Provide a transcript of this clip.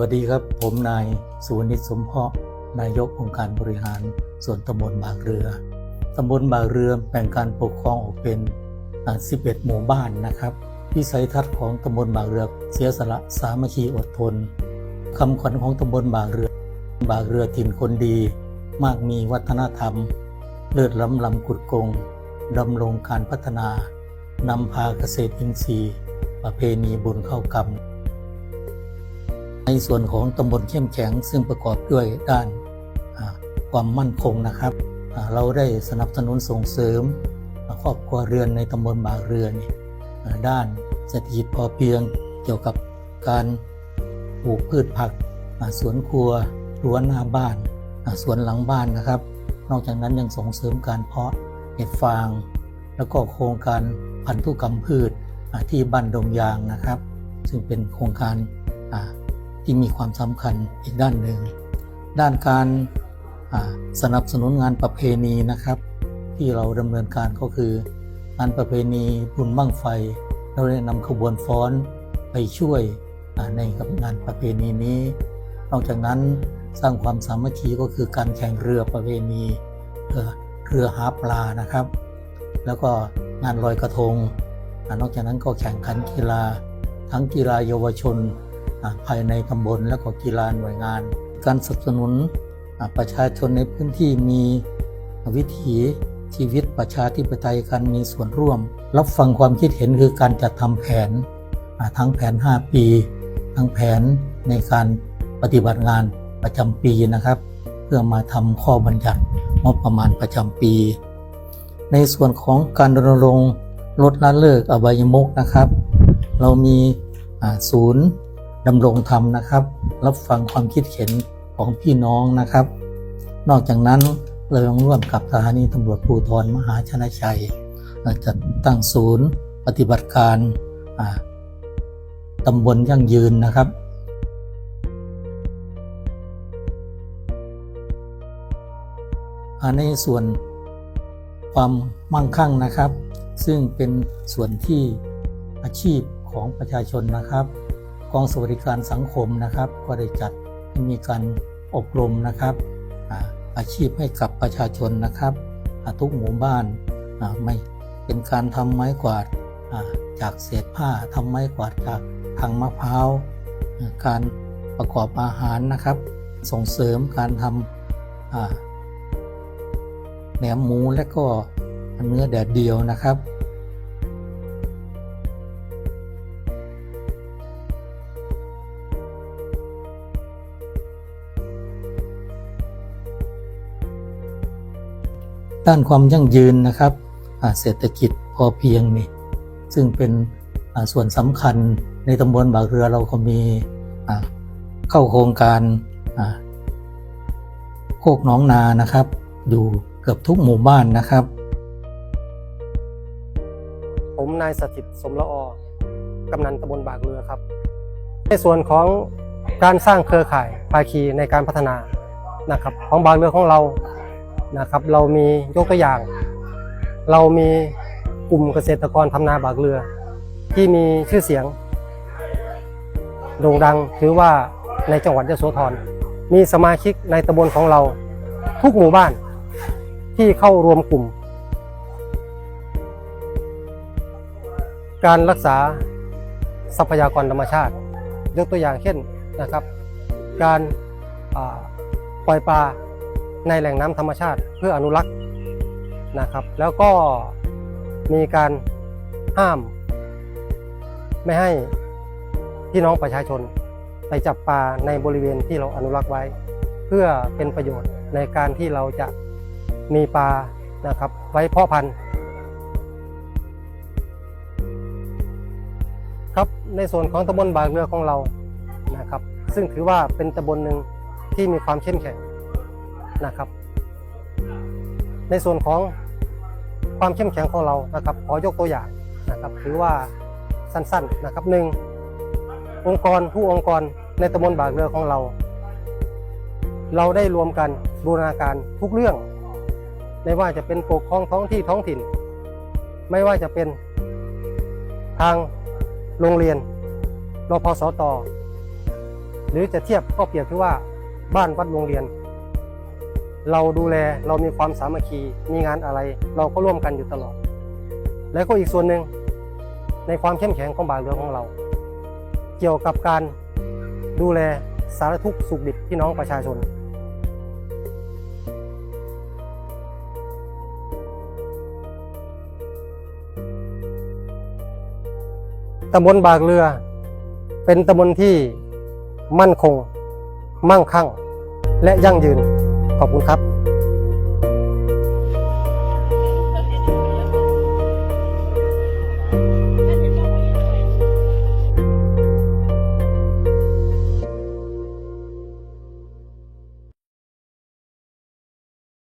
วัสดีครับ ผมนายสุวนิสมเพาะนายกองค์การบริหารส่วนตำบลบางเรือ ตำบลบางเรือแบ่งการปกครองออกเป็น 11 หมู่บ้านนะครับวิสัยทัศน์ของตำบลบางเรือ เสียสละสามัคคีอดทนคำขวัญของตำบลบางเรือบางเรือถิ่นคนดี มากมีวัฒนธรรม เลิศล้ำลำกุดกงดำรงการพัฒนานำพาเกษตรอินทรีย์ ประเพณีบุญเข้ากรรม ส่วนของตำบลเข้มแข็ง ซึ่งประกอบด้วยด้านความมั่นคงนะครับ เราได้สนับสนุนส่งเสริมครอบครัวเรือนในตำบลบางเรือนด้านเศรษฐกิจพอเพียงเกี่ยวกับการปลูกพืชผักสวนครัวรั้วหน้าบ้านสวนหลังบ้านนะครับ นอกจากนั้นยังส่งเสริมการเพาะเห็ดฟาง แล้วก็โครงการพันธุกรรมพืชที่บ้านดงยางนะครับ ซึ่งเป็นโครงการ ที่มีความสำคัญอีกด้านหนึ่ง ด้านการสนับสนุนงานประเพณีนะครับ ที่เราดำเนินการก็คืองานประเพณีบุญบั้งไฟ เราได้นำขบวนฟ้อนไปช่วยในกับงานประเพณีนี้ นอกจากนั้นสร้างความสามัคคีก็คือการแข่งเรือประเพณีเรือเรือหาปลานะครับ แล้วก็งานลอยกระทง นอกจากนั้นก็แข่งขันกีฬาทั้งกีฬาเยาวชน ภายในตำบลและก็กีฬาหน่วยงาน การสนับสนุนประชาชนในพื้นที่มีวิถีชีวิตประชาธิปไตยการมีส่วนร่วม รับฟังความคิดเห็นคือการจัดทำแผนทั้งแผน 5 ปี ทั้งแผนในการปฏิบัติงานประจำปีนะครับ เพื่อมาทำข้อบัญญัติงบประมาณประจำปี ในส่วนของการรณรงค์ลดละเลิกอบายมุกนะครับ เรามีศูนย์ ดำรงธรรมนะครับ รับฟังความคิดเห็นของพี่น้องนะครับ นอกจากนั้นเรายังร่วมกับสถานีตำรวจภูธรมหาชนะชัยจัดตั้งศูนย์ ปฏิบัติการตำบลยั่งยืนนะครับในส่วนความมั่งคั่งนะครับ ซึ่งเป็นส่วนที่อาชีพของประชาชนนะครับ องสวัสดิการสังคมนะครับ ก็ได้จัดให้มีการอบรมนะครับอาชีพให้กับประชาชนนะครับอาทุกหมู่บ้านไม่เป็นการทำไม้กวาดจากเศษผ้าทำไม้กวาดจากทางมะพร้าวการประกอบอาหารนะครับ ส่งเสริมการทำอ่าแหนมหมูและก็เนื้อแดดเดียวนะครับ ด้านความยั่งยืนนะครับเศรษฐกิจพอเพียงนี่ซึ่งเป็นส่วนสำคัญในตำบลบางเรือเราก็มีเข้าโครงการโคกหน้องนานะครับ อยู่เกือบทุกหมู่บ้านนะครับ ผมนายสถิตสมละออกำนันตำบลบากเรือครับ ในส่วนของการสร้างเครือข่ายภาคีในการพัฒนานะครับของบางเรือของเรา นะครับ เรามียกตัวอย่าง เรามีกลุ่มเกษตรกรทำนาบากเรือ ที่มีชื่อเสียงโด่งดังถือว่าในจังหวัดยโสธรมีสมาชิกในตำบลของเรา ทุกหมู่บ้านที่เข้ารวมกลุ่ม การรักษาทรัพยากรธรรมชาติ ยกตัวอย่างเช่นนะครับ การปล่อยปลา ในแหล่งน้ำธรรมชาติเพื่ออนุรักษ์นะครับ แล้วก็มีการห้าม ไม่ให้พี่น้องประชาชนไปจับปลาในบริเวณที่เราอนุรักษ์ไว้ เพื่อเป็นประโยชน์ในการที่เราจะมีปลานะครับ ไว้เพาะพันธุ์ครับในส่วนของตำบลบางเรือของเรานะครับ ซึ่งถือว่าเป็นตำบลหนึ่งที่มีความเข้มแข็ง นะครับ ในส่วนของความเข้มแข็งของเรานะครับ ขอยกตัวอย่างนะครับถือว่าสั้นๆนะครับหนึ่งองค์กรผู้องค์กรในตำบลบางเรือของเรา เราได้รวมกันบูรณาการทุกเรื่อง ไม่ว่าจะเป็นปกครองท้องที่ท้องถิ่น ไม่ว่าจะเป็นทางโรงเรียนรพสต หรือจะเทียบก็เปรียบที่ว่าบ้านวัดโรงเรียน เราดูแลเรามีความสามัคคีมีงานอะไร เราก็ร่วมกันอยู่ตลอด แล้วก็อีกส่วนหนึ่งในความเข้มแข็งของบาทเรือของเรา เกี่ยวกับการดูแลสารทุกสุขดิบพี่น้องประชาชน ตำบลบากเรือ เป็นตำบลที่มั่นคง มั่งคั่ง และยั่งยืน ขอบคุณครับ